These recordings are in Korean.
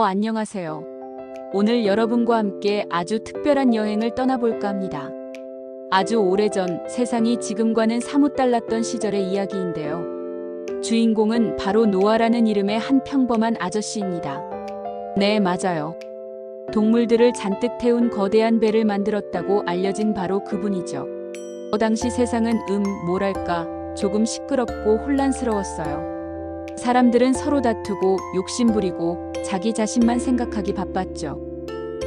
어, 안녕하세요. 오늘 여러분과 함께 아주 특별한 여행을 떠나볼까 합니다. 아주 오래전 세상이 지금과는 사뭇 달랐던 시절의 이야기인데요. 주인공은 바로 노아라는 이름의 한 평범한 아저씨입니다. 네, 맞아요. 동물들을 잔뜩 태운 거대한 배를 만들었다고 알려진 바로 그분이죠. 그 당시 세상은 음, 뭐랄까, 조금 시끄럽고 혼란스러웠어요. 사람들은 서로 다투고 욕심부리고 자기 자신만 생각하기 바빴죠.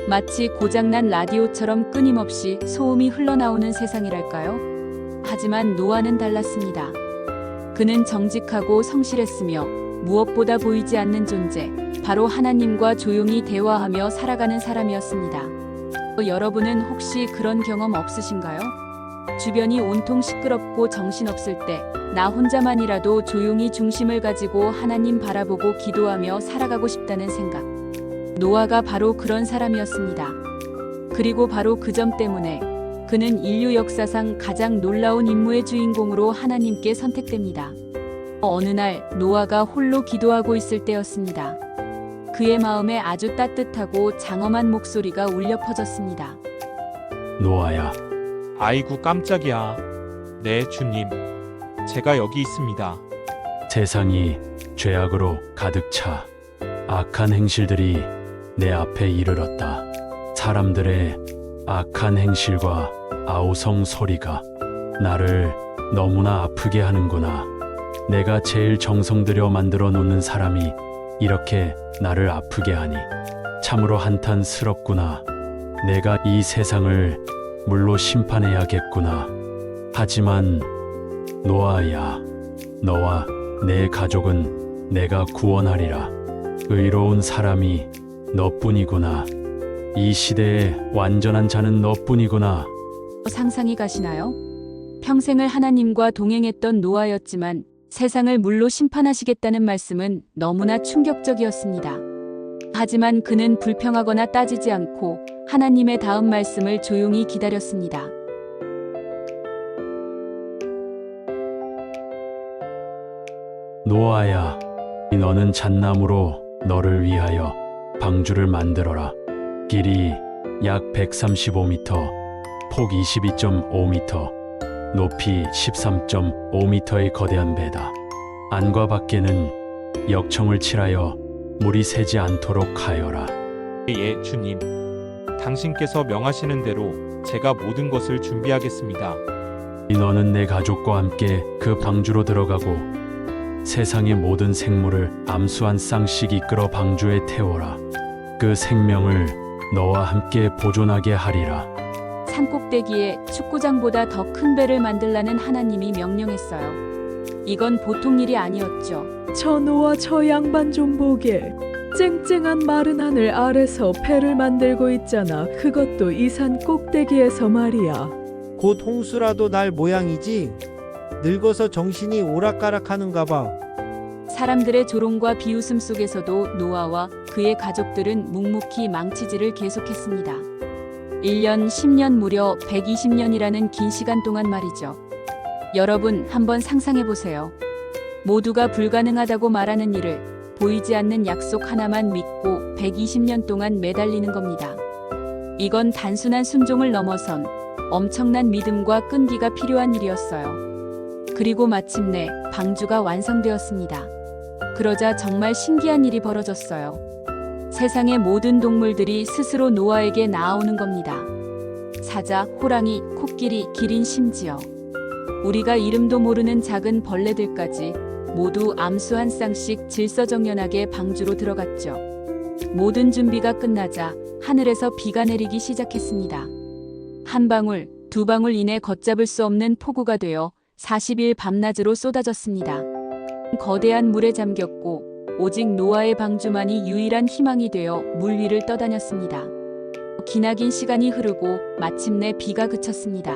마치 고장난 라디오처럼 끊임없이 소음이 흘러나오는 세상이랄까요? 하지만 노아는 달랐습니다. 그는 정직하고 성실했으며 무엇보다 보이지 않는 존재, 바로 하나님과 조용히 대화하며 살아가는 사람이었습니다. 어, 여러분은 혹시 그런 경험 없으신가요? 주변이 온통 시끄럽고 정신없을 때, 나 혼자만이라도 조용히 중심을 가지고 하나님 바라보고 기도하며 살아가고 싶다는 생각. 노아가 바로 그런 사람이었습니다. 그리고 바로 그 점 때문에 그는 인류 역사상 가장 놀라운 임무의 주인공으로 하나님께 선택됩니다. 어느 날 노아가 홀로 기도하고 있을 때였습니다. 그의 마음에 아주 따뜻하고 장엄한 목소리가 울려 퍼졌습니다. 노아야, 아이고 깜짝이야. 네, 주님. 제가 여기 있습니다. 세상이 죄악으로 가득 차 악한 행실들이 내 앞에 이르렀다. 사람들의 악한 행실과 아우성 소리가 나를 너무나 아프게 하는구나. 내가 제일 정성 들여 만들어 놓는 사람이 이렇게 나를 아프게 하니 참으로 한탄스럽구나. 내가 이 세상을 물로 심판해야겠구나. 하지만 노아야, 너와 내 가족은 내가 구원하리라. 의로운 사람이 너뿐이구나. 이 시대의 완전한 자는 너뿐이구나. 상상이 가시나요? 평생을 하나님과 동행했던 노아였지만 세상을 물로 심판하시겠다는 말씀은 너무나 충격적이었습니다. 하지만 그는 불평하거나 따지지 않고 하나님의 다음 말씀을 조용히 기다렸습니다. 노아야, 너는 잣나무로 너를 위하여 방주를 만들어라. 길이 약 135m, 폭 22.5m, 높이 13.5m의 거대한 배다. 안과 밖에는 역청을 칠하여 물이 새지 않도록 하여라. 예, 주님. 당신께서 명하시는 대로 제가 모든 것을 준비하겠습니다. 너는 내 가족과 함께 그 방주로 들어가고 세상의 모든 생물을 암수 한 쌍씩 이끌어 방주에 태워라. 그 생명을 너와 함께 보존하게 하리라. 산꼭대기에 축구장보다 더 큰 배를 만들라는 하나님이 명령했어요. 이건 보통 일이 아니었죠. 저 노아 저 양반 좀 보게. 쨍쨍한 마른 하늘 아래서 배를 만들고 있잖아. 그것도 이 산 꼭대기에서 말이야. 곧 홍수라도 날 모양이지. 늙어서 정신이 오락가락하는가 봐. 사람들의 조롱과 비웃음 속에서도 노아와 그의 가족들은 묵묵히 망치질을 계속했습니다. 1년, 10년 무려 120년이라는 긴 시간 동안 말이죠. 여러분 한번 상상해 보세요. 모두가 불가능하다고 말하는 일을 보이지 않는 약속 하나만 믿고 120년 동안 매달리는 겁니다. 이건 단순한 순종을 넘어선 엄청난 믿음과 끈기가 필요한 일이었어요. 그리고 마침내 방주가 완성되었습니다. 그러자 정말 신기한 일이 벌어졌어요. 세상의 모든 동물들이 스스로 노아에게 나아오는 겁니다. 사자, 호랑이, 코끼리, 기린 심지어 우리가 이름도 모르는 작은 벌레들까지 모두 암수 한 쌍씩 질서정연하게 방주로 들어갔죠. 모든 준비가 끝나자 하늘에서 비가 내리기 시작했습니다. 한 방울, 두 방울 이내 걷잡을 수 없는 폭우가 되어 40일 밤낮으로 쏟아졌습니다. 거대한 물에 잠겼고 오직 노아의 방주만이 유일한 희망이 되어 물 위를 떠다녔습니다. 기나긴 시간이 흐르고 마침내 비가 그쳤습니다.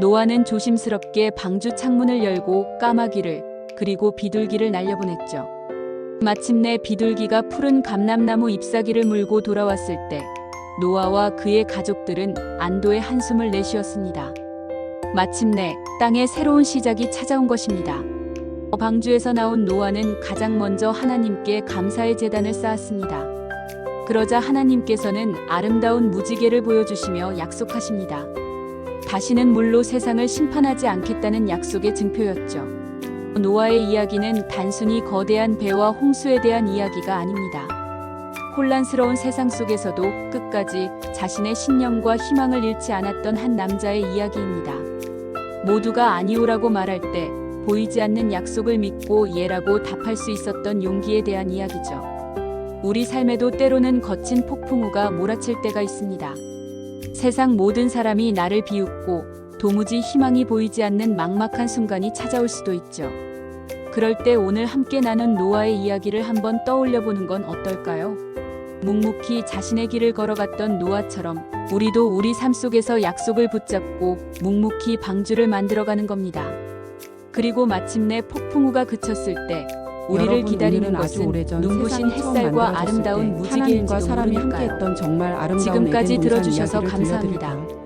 노아는 조심스럽게 방주 창문을 열고 까마귀를 그리고 비둘기를 날려보냈죠. 마침내 비둘기가 푸른 감람나무 잎사귀를 물고 돌아왔을 때 노아와 그의 가족들은 안도의 한숨을 내쉬었습니다. 마침내 땅에 새로운 시작이 찾아온 것입니다. 방주에서 나온 노아는 가장 먼저 하나님께 감사의 제단을 쌓았습니다. 그러자 하나님께서는 아름다운 무지개를 보여주시며 약속하십니다. 다시는 물로 세상을 심판하지 않겠다는 약속의 증표였죠. 노아의 이야기는 단순히 거대한 배와 홍수에 대한 이야기가 아닙니다. 혼란스러운 세상 속에서도 끝까지 자신의 신념과 희망을 잃지 않았던 한 남자의 이야기입니다. 모두가 아니오라고 말할 때 보이지 않는 약속을 믿고 예라고 답할 수 있었던 용기에 대한 이야기죠. 우리 삶에도 때로는 거친 폭풍우가 몰아칠 때가 있습니다. 세상 모든 사람이 나를 비웃고 도무지 희망이 보이지 않는 막막한 순간이 찾아올 수도 있죠. 그럴 때 오늘 함께 나눈 노아의 이야기를 한번 떠올려 보는 건 어떨까요? 묵묵히 자신의 길을 걸어갔던 노아처럼 우리도 우리 삶 속에서 약속을 붙잡고 묵묵히 방주를 만들어가는 겁니다. 그리고 마침내 폭풍우가 그쳤을 때 우리를 기다리는 것은 눈부신 햇살과 아름다운 무지개일지도 사람이. 함께했던 정말 아름다운 지금까지 들어주셔서 감사합니다.